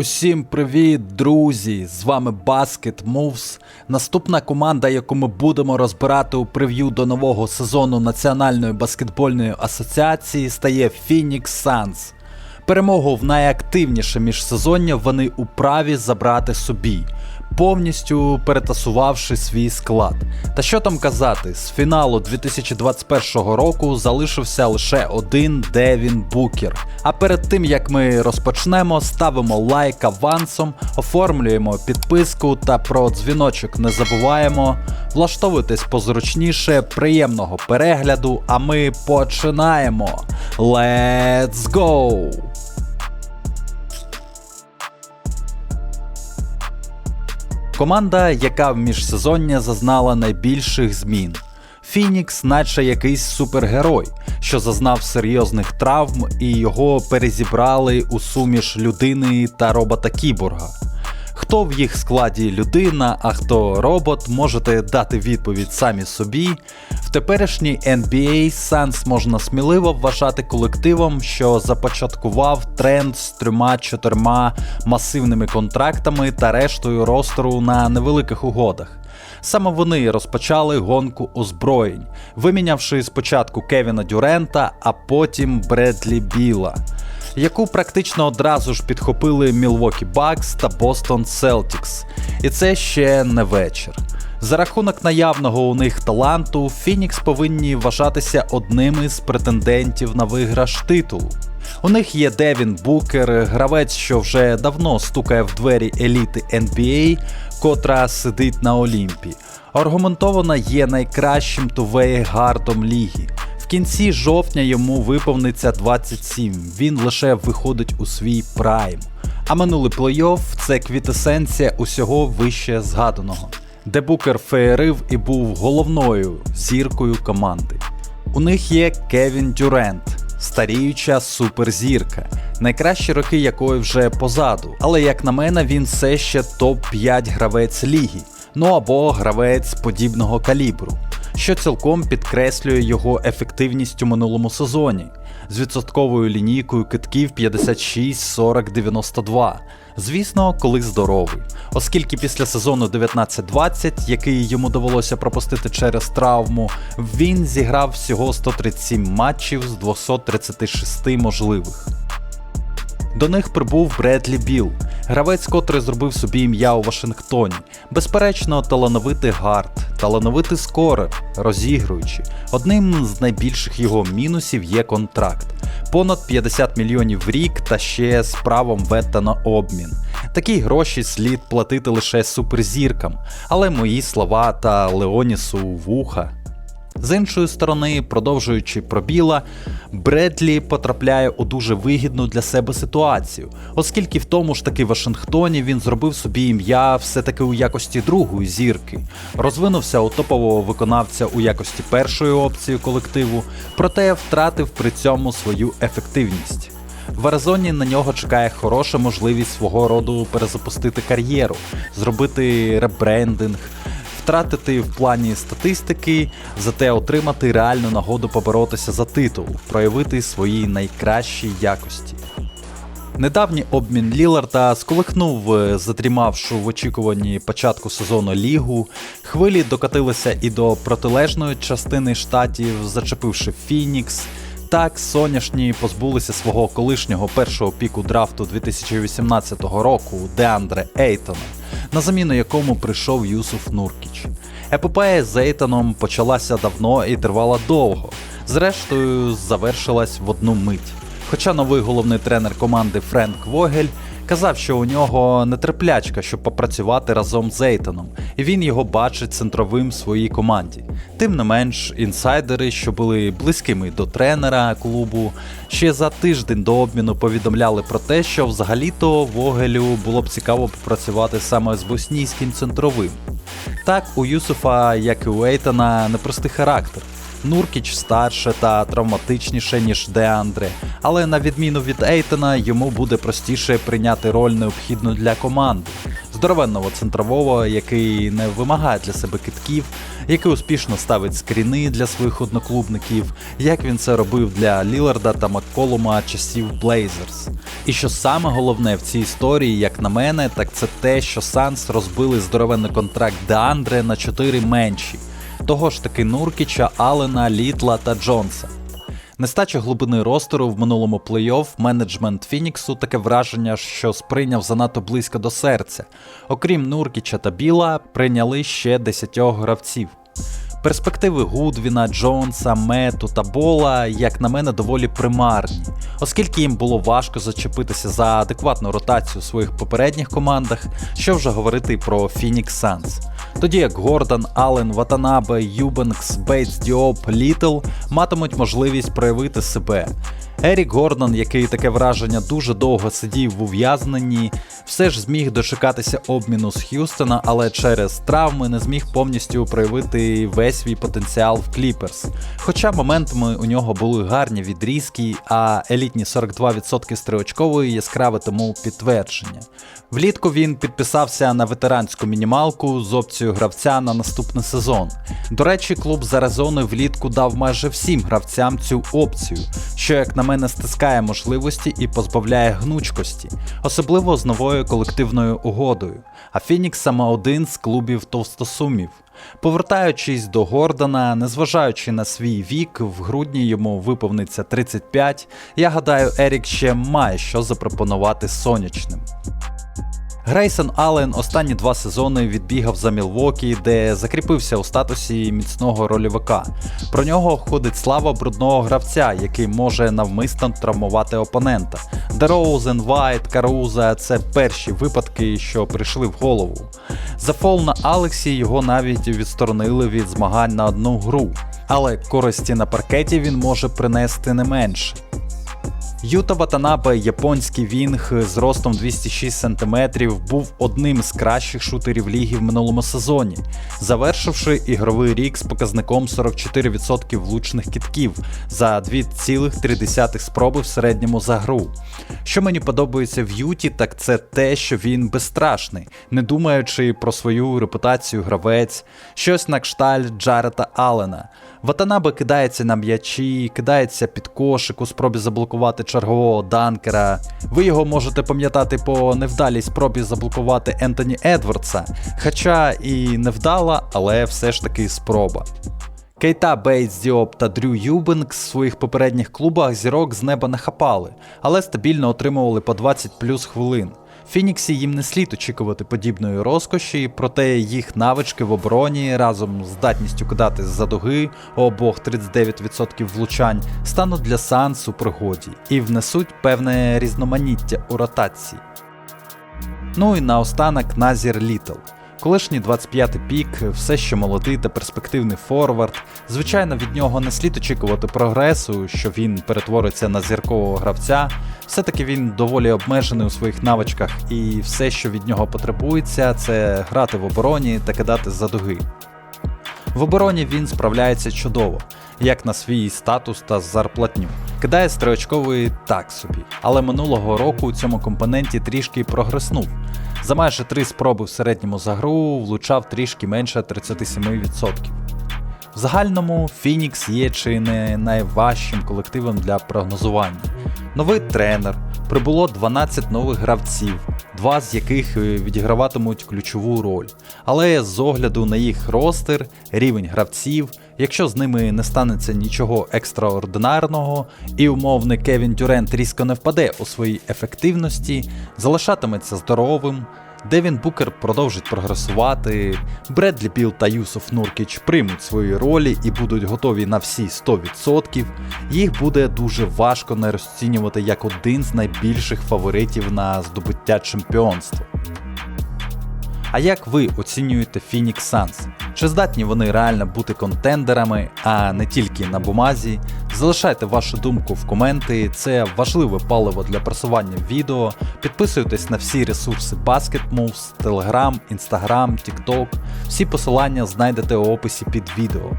Усім привіт, друзі! З вами Basket Moves. Наступна команда, яку ми будемо розбирати у прев'ю до нового сезону Національної баскетбольної асоціації, стає Phoenix Suns. Перемогу в найактивніше міжсезоння вони у праві забрати собі, повністю перетасувавши свій склад. Та що там казати, з фіналу 2021 року залишився лише один Девін Букер. А перед тим як ми розпочнемо, ставимо лайк авансом, оформлюємо підписку та про дзвіночок не забуваємо. Влаштовуйтесь позручніше, приємного перегляду, а ми починаємо. Let's go! Команда, яка в міжсезоння зазнала найбільших змін. Фінікс, наче якийсь супергерой, що зазнав серйозних травм, і його перезібрали у суміш людини та робота Кіборга. Хто в їх складі людина, а хто робот, можете дати відповідь самі собі. В теперішній NBA Suns можна сміливо вважати колективом, що започаткував тренд з трьома-чотирма масивними контрактами та рештою ростеру на невеликих угодах. Саме вони розпочали гонку озброєнь, вимінявши спочатку Кевіна Дюрента, а потім Бредлі Біла яку практично одразу ж підхопили Milwaukee Bucks та Boston Celtics. І це ще не вечір. За рахунок наявного у них таланту, Фінікс повинні вважатися одним із претендентів на виграш титулу. У них є Девін Букер, гравець, що вже давно стукає в двері еліти NBA, котра сидить на Олімпі. Аргументовано є найкращим тувей гардом ліги кінці жовтня йому виповниться 27, він лише виходить у свій прайм. А минулий плей-офф це квітесенція усього вище згаданого, де Букер феєрив і був головною зіркою команди. У них є Кевін Дюрент, старіюча суперзірка, найкращі роки якої вже позаду. Але як на мене, він все ще топ-5 гравець ліги, ну або гравець подібного калібру що цілком підкреслює його ефективність у минулому сезоні з відсотковою лінійкою китків 56, 40, 92. Звісно, коли здоровий, оскільки після сезону 19-20, який йому довелося пропустити через травму, він зіграв всього 137 матчів з 236 можливих. До них прибув Бредлі Біл, гравець, котрий зробив собі ім'я у Вашингтоні. Безперечно, талановитий гард, талановитий скорер, розігруючи. Одним з найбільших його мінусів є контракт. Понад 50 мільйонів в рік та ще з правом вета на обмін. Такі гроші слід платити лише суперзіркам, але мої слова та Леонісу вуха. З іншої сторони, продовжуючи пробіла, Бредлі потрапляє у дуже вигідну для себе ситуацію, оскільки в тому ж таки Вашингтоні він зробив собі ім'я все-таки у якості другої зірки, розвинувся у топового виконавця у якості першої опції колективу, проте втратив при цьому свою ефективність. В Аризоні на нього чекає хороша можливість свого роду перезапустити кар'єру, зробити ребрендинг втратити в плані статистики, зате отримати реальну нагоду поборотися за титул, проявити свої найкращі якості. Недавній обмін Ліларда сколихнув, е, в очікуванні початку сезону лігу. Хвилі докатилися і до протилежної частини штатів, зачепивши Фінікс. Так, соняшні позбулися свого колишнього першого піку драфту 2018 року Деандре Ейтона на заміну якому прийшов Юсуф Нуркіч. Епопея з Ейтаном почалася давно і тривала довго, зрештою завершилась в одну мить. Хоча новий головний тренер команди Френк Вогель казав, що у нього нетерплячка, щоб попрацювати разом з Ейтоном, і він його бачить центровим своїй команді. Тим не менш, інсайдери, що були близькими до тренера клубу, ще за тиждень до обміну повідомляли про те, що взагалі-то Вогелю було б цікаво попрацювати саме з боснійським центровим. Так, у Юсуфа, як і у Ейтона, непростий характер. Нуркіч старше та травматичніше, ніж Деандре, але на відміну від Ейтона, йому буде простіше прийняти роль необхідну для команди. Здоровенного центрового, який не вимагає для себе китків, який успішно ставить скріни для своїх одноклубників, як він це робив для Ліларда та Макколума часів Блейзерс. І що саме головне в цій історії, як на мене, так це те, що Санс розбили здоровенний контракт Деандре на 4 менші. Того ж таки Нуркіча, Алена, Літла та Джонса. Нестача глибини ростеру в минулому плей-офф менеджмент Фініксу таке враження, що сприйняв занадто близько до серця. Окрім Нуркіча та Біла, прийняли ще 10 гравців. Перспективи Гудвіна, Джонса, Мету та Бола, як на мене, доволі примарні, оскільки їм було важко зачепитися за адекватну ротацію у своїх попередніх командах, що вже говорити про Фінікс Санс. Тоді як Гордон, Аллен, Ватанабе, Юбенкс, Бейтс, Діоп, Літл матимуть можливість проявити себе. Ерік Гордон, який таке враження дуже довго сидів в ув'язненні, все ж зміг дочекатися обміну з Х'юстона, але через травми не зміг повністю проявити весь свій потенціал в Кліперс. Хоча моментами у нього були гарні відрізки, а елітні 42% стрілочкової яскраве тому підтвердження. Влітку він підписався на ветеранську мінімалку з опцією гравця на наступний сезон. До речі, клуб з Аризони влітку дав майже всім гравцям цю опцію, що, як на мене, стискає можливості і позбавляє гнучкості, особливо з новою колективною угодою. А Фінікс саме один з клубів товстосумів. Повертаючись до Гордона, незважаючи на свій вік, в грудні йому виповниться 35, я гадаю, Ерік ще має що запропонувати сонячним. Грейсон Аллен останні два сезони відбігав за Мілвокі, де закріпився у статусі міцного рольовика. Про нього ходить слава брудного гравця, який може навмисно травмувати опонента. Дероузен, Вайт, Каруза це перші випадки, що прийшли в голову. За фол на Алексі його навіть відсторонили від змагань на одну гру, але користі на паркеті він може принести не менше. Юта Ватанабе, японський вінг з ростом 206 см, був одним з кращих шутерів ліги в минулому сезоні, завершивши ігровий рік з показником 44% влучних кітків за 2,3 спроби в середньому за гру. Що мені подобається в Юті, так це те, що він безстрашний, не думаючи про свою репутацію гравець, щось на кшталт Джарета Аллена. Ватанабе кидається на м'ячі, кидається під кошик у спробі заблокувати чергового данкера. Ви його можете пам'ятати по невдалій спробі заблокувати Ентоні Едвардса, хоча і невдала, але все ж таки спроба. Кейта Бейтс Діоп та Дрю Юбенкс в своїх попередніх клубах зірок з неба не хапали, але стабільно отримували по 20 плюс хвилин. Фініксі їм не слід очікувати подібної розкоші, проте їх навички в обороні разом з здатністю кидати з-за дуги обох 39% влучань стануть для Санс у пригоді і внесуть певне різноманіття у ротації. Ну і наостанок Назір Літл. Колишній 25-й пік, все ще молодий та перспективний форвард. Звичайно, від нього не слід очікувати прогресу, що він перетвориться на зіркового гравця. Все-таки він доволі обмежений у своїх навичках, і все, що від нього потребується, це грати в обороні та кидати за дуги. В обороні він справляється чудово, як на свій статус та зарплатню. Кидає стрілочковий так собі, але минулого року у цьому компоненті трішки прогреснув. За майже три спроби в середньому за гру влучав трішки менше 37%. В загальному Фінікс є чи не найважчим колективом для прогнозування. Новий тренер, прибуло 12 нових гравців, два з яких е, відіграватимуть ключову роль. Але з огляду на їх ростер, рівень гравців, якщо з ними не станеться нічого екстраординарного, і умовний Кевін Дюрент різко не впаде у своїй ефективності, залишатиметься здоровим. Девін Букер продовжить прогресувати, Бредлі Біл та Юсуф Нуркіч приймуть свої ролі і будуть готові на всі 100%, їх буде дуже важко не розцінювати як один з найбільших фаворитів на здобуття чемпіонства. А як ви оцінюєте Phoenix Suns? Чи здатні вони реально бути контендерами, а не тільки на бумазі? Залишайте вашу думку в коменти, це важливе паливо для просування відео. Підписуйтесь на всі ресурси Basket Moves, Telegram, Instagram, TikTok. Всі посилання знайдете у описі під відео.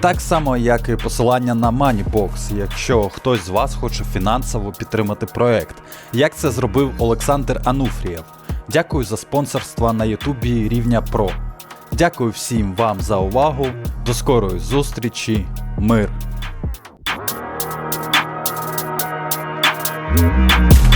Так само, як і посилання на Moneybox, якщо хтось з вас хоче фінансово підтримати проект, як це зробив Олександр Ануфрієв. Дякую за спонсорство на Ютубі рівня Про. Дякую всім вам за увагу. До скорої зустрічі. Мир. Música